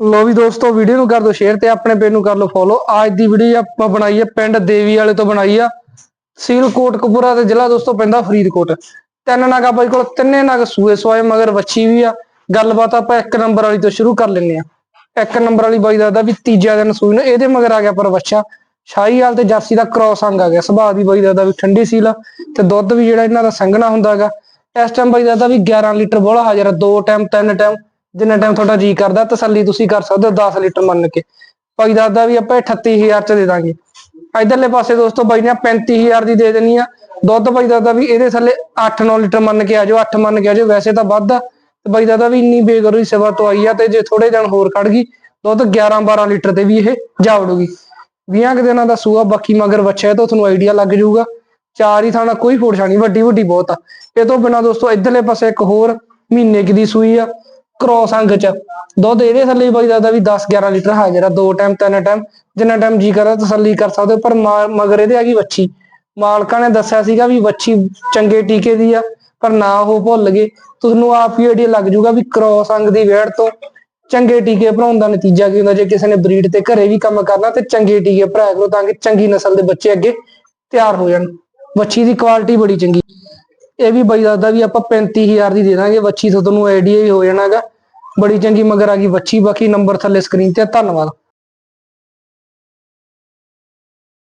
ਲੋ ਵੀ ਦੋਸਤੋ ਵੀਡੀਓ ਨੂੰ ਕਰ ਦਿਓ ਸ਼ੇਅਰ ਤੇ ਆਪਣੇ ਪੇਜ ਨੂੰ ਕਰ ਲਓ ਫੋਲੋ ਅੱਜ ਦੀ ਵੀਡੀਓ ਆਪਾਂ ਬਣਾਈ ਹੈ ਪਿੰਡ ਦੇਵੀ ਵਾਲੇ ਤੋਂ ਬਣਾਈ ਆ। ਸੀਲ ਕੋਟਕਪੂਰਾ ਤੇ ਜ਼ਿਲ੍ਹਾ ਦੋਸਤੋ ਪੈਂਦਾ ਫਰੀਦਕੋਟ। ਤਿੰਨ ਨਾਗਾ ਬਾਈ ਕੋਲ, ਤਿੰਨੇ ਨਗ ਸੂਏ ਸਵਾਏ, ਮਗਰ ਵੱਛੀ ਵੀ ਆ। ਗੱਲਬਾਤ ਆਪਾਂ ਇੱਕ ਨੰਬਰ ਵਾਲੀ ਤੋਂ ਸ਼ੁਰੂ ਕਰ ਲੈਂਦੇ ਆ। ਇੱਕ ਨੰਬਰ ਵਾਲੀ ਬਾਈ ਦੱਸਦਾ ਵੀ ਤੀਜਾ ਦਿਨ ਸੂਈ ਨੂੰ, ਇਹਦੇ ਮਗਰ ਆ ਗਿਆ ਪਰ ਵੱਛਾ। ਸ਼ਾਹੀਵਾਲ ਤੇ ਜਰਸੀ ਦਾ ਕ੍ਰਾਸ ਅੰਗ ਆ ਗਿਆ। ਸੁਭਾਅ ਦੀ ਬਾਈ ਦੱਸਦਾ ਵੀ ਠੰਡੀ ਸੀਲ ਆ ਤੇ ਦੁੱਧ ਵੀ ਜਿਹੜਾ ਇਹਨਾਂ ਦਾ ਸੰਘਣਾ ਹੁੰਦਾ ਹੈਗਾ। ਇਸ ਟਾਈਮ ਬਾਈ ਦੱਸਦਾ ਵੀ 11 ਲੀਟਰ ਬੋਲਾ ਹਾਜ਼ਰ ਦੋ ਟਾਈਮ ਤਿੰਨ ਟਾਈਮ ਜਿੰਨਾ ਟਾਈਮ ਤੁਹਾਡਾ ਜੀ ਕਰਦਾ, ਤਸੱਲੀ ਤੁਸੀਂ ਕਰ ਸਕਦੇ ਹੋ 10 ਲੀਟਰ ਮੰਨ ਕੇ। ਭਾਈ ਦਾਦਾ ਵੀ ਆਪਾਂ ਇਹ 38000 ਚ ਦੇ ਦਾਂਗੇ। ਇਧਰਲੇ ਪਾਸੇ ਦੋਸਤੋ ਬਾਈ ਨੇ 35000 ਦੀ ਦੇ ਦੇਣੀ ਆ। ਦੁੱਧ ਬਾਈ ਦੱਸਦਾ ਵੀ ਇਹਦੇ ਥੱਲੇ 8-9 ਲੀਟਰ ਮੰਨ ਕੇ ਆ ਜਾਓ 8 ਮੰਨ ਕੇ ਆ ਜਾਓ, ਵੈਸੇ ਤਾਂ ਵੱਧ ਆ। ਤੇ ਬਾਈ ਦਾਦਾ ਵੀ ਇੰਨੀ ਬੇਗਰੂ ਸੇਵਾ ਤੋਂ ਆਈ ਆ ਤੇ ਜੇ ਥੋੜੇ ਦਿਨ ਹੋਰ ਕੱਢ ਗਈ, ਦੁੱਧ 11-12 ਲੀਟਰ ਤੇ ਵੀ ਇਹ ਜਾ ਵੜੂਗੀ 20 ਕੁ ਦਿਨਾਂ ਦਾ ਸੂਆ ਬਾਕੀ ਮਗਰ ਵੱਛਿਆ ਤਾਂ ਤੁਹਾਨੂੰ ਆਈਡੀਆ ਲੱਗ ਜਾਊਗਾ। ਚਾਰ ਹੀ ਥਾਣਾ ਕੋਈ ਫੋੜ ਨਹੀਂ ਵੱਡੀ ਵੱਡੀ ਬਹੁਤ ਆ। ਇਹ ਤੋਂ ਬਿਨਾ ਦੋਸਤੋ ਇਧਰਲੇ ਪਾਸੇ ਇੱਕ ਹੋਰ ਮਹੀਨੇ ਕੁ ਦੀ ਸੂਈ ਆ। ਕ੍ਰੋਸ ਅੰਗ ਚ। ਦੁੱਧ ਇਹਦੇ ਥੱਲੇ ਹੀ ਬਾਈ ਦੱਸਦਾ ਵੀ 10 11 ਲੀਟਰ ਹਾਜ਼ਰ ਆ ਦੋ ਟਾਈਮ ਤਿੰਨ ਟਾਈਮ ਜਿੰਨਾ ਟਾਈਮ ਜੀ ਕਰਦਾ ਤਸੱਲੀ ਕਰ ਸਕਦੇ ਹੋ, ਪਰ ਮਾ- ਮਗਰ ਇਹਦੇ ਆ ਗਈ ਵੱਛੀ। ਮਾਲਕਾਂ ਨੇ ਦੱਸਿਆ ਸੀਗਾ ਵੀ ਵੱਛੀ ਚੰਗੇ ਟੀਕੇ ਦੀ ਆ, ਪਰ ਨਾ ਉਹ ਭੁੱਲ ਗਏ। ਤੁਹਾਨੂੰ ਆਪ ਹੀ ਆਈਡੀਆ ਲੱਗ ਜਾਊਗਾ ਵੀ ਕ੍ਰੋਸ ਅੰਗ ਦੀ ਵੇੜ ਤੋਂ ਚੰਗੇ ਟੀਕੇ ਭਰਾਉਣ ਦਾ ਨਤੀਜਾ ਕੀ ਹੁੰਦਾ? ਜੇ ਕਿਸੇ ਨੇ ਬਰੀਡ ਤੇ ਘਰੇ ਵੀ ਕੰਮ ਕਰਨਾ ਤੇ ਚੰਗੇ ਟੀਕੇ ਭਰਾਇਆ ਕਰੋ ਤਾਂ ਕਿ ਚੰਗੀ ਨਸਲ ਦੇ ਬੱਚੇ ਅੱਗੇ ਤਿਆਰ ਹੋ ਜਾਣ। ਵੱਛੀ ਦੀ ਕੁਆਲਿਟੀ ਬੜੀ ਚੰਗੀ। ਇਹ ਵੀ ਬਾਈ ਦੱਸਦਾ ਵੀ ਆਪਾਂ 35000 ਦੀ ਦੇ ਦਾਂਗੇ। ਵੱਛੀ ਤੋਂ ਤੁਹਾਨੂੰ ਆਈਡੀਆ ਹੀ ਹੋ ਜਾਣਾਗਾ। ਬੜੀ ਚੰਗੀ ਮਗਰ ਆ ਗਈ ਬੱਚੀ ਬਾਕੀ ਨੰਬਰ ਥੱਲੇ ਸਕਰੀਨ ਤੇ ਆ। ਧੰਨਵਾਦ